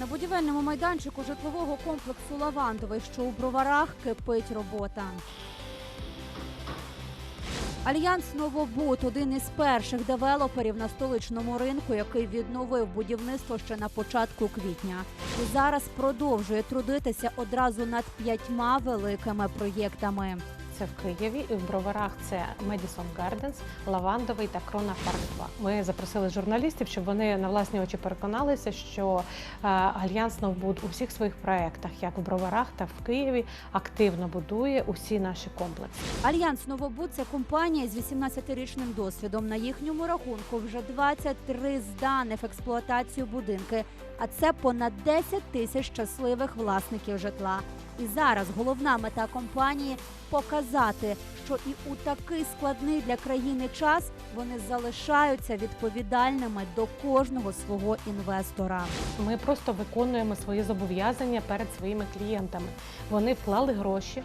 На будівельному майданчику житлового комплексу Лавандовий, що у броварах, кипить робота. Альянс Новобуд один із перших девелоперів на столичному ринку, який відновив будівництво ще на початку квітня. І зараз продовжує трудитися одразу над п'ятьма великими проєктами. Це в Києві і в Броварах це Медісон Гарденс, Лавандовий та Крона Парк 2. Ми запросили журналістів, щоб вони на власні очі переконалися, що е, Альянс Новбуд у всіх своїх проєктах, як в Броварах та в Києві, активно будує усі наші комплекси. Альянс Новобуд це компанія з 18-річним досвідом. На їхньому рахунку вже 23 зданих експлуатацію будинки, а це понад 10 тисяч щасливих власників житла. І зараз головна мета компанії показати, що і у такий складний для країни час вони залишаються відповідальними до кожного свого інвестора. Ми просто виконуємо свої зобов'язання перед своїми клієнтами. Вони вклали гроші.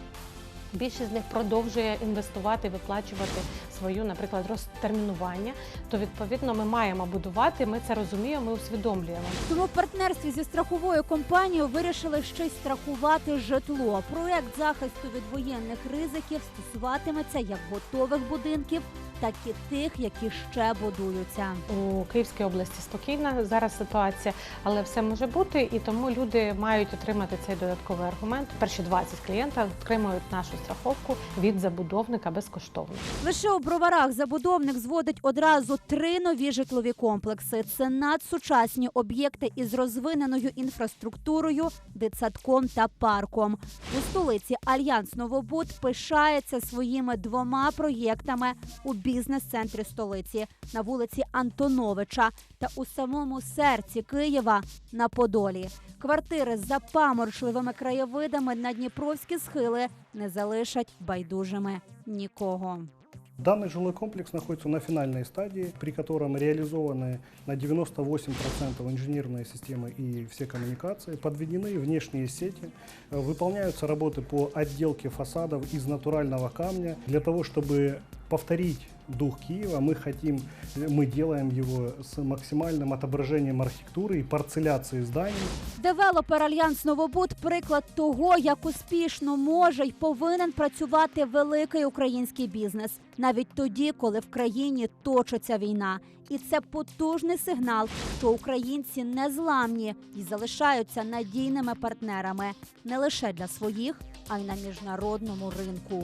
Більшість з них продовжує інвестувати, виплачувати свою, наприклад, розтермінування. То відповідно ми маємо будувати. Ми це розуміємо, ми усвідомлюємо. Тому в партнерстві зі страховою компанією вирішили й страхувати житло. Проект захисту від воєнних ризиків стосуватиметься як готових будинків, так і тих, які ще будуються. У Київській області спокійна зараз ситуація, але все може бути, і тому люди мають отримати цей додатковий аргумент. Перші 20 клієнтів отримують нашу страховку від забудовника безкоштовно. Лише у броварах забудовник зводить одразу три нові житлові комплекси. Це надсучасні об'єкти із розвиненою інфраструктурою, дитсадком та парком. У столиці Альянс Новобуд пишається своїми двома проєктами у бізнес-центрі столиці на вулиці Антоновича та у самому серці Києва на Подолі. Квартири з запаморшливими краєвидами на дніпровські схили не залишать байдужими нікого. Данный жилой комплекс находится на финальной стадии, при котором реализованы на 98% инженерные системы и все коммуникации, подведены внешние сети, э, выполняются работы по отделке фасадов из натурального камня. Для того, чтобы повторить дух Киева, мы хотим, мы делаем его с максимальным отображением архитектуры и парцеляции зданий. Девелопер Альянс Новобуд приклад того, як успішно може й повинен працювати великий український бізнес, навіть тоді, коли в країні точиться війна. І це потужний сигнал, що українці не зламні і залишаються надійними партнерами не лише для своїх, а й на міжнародному ринку.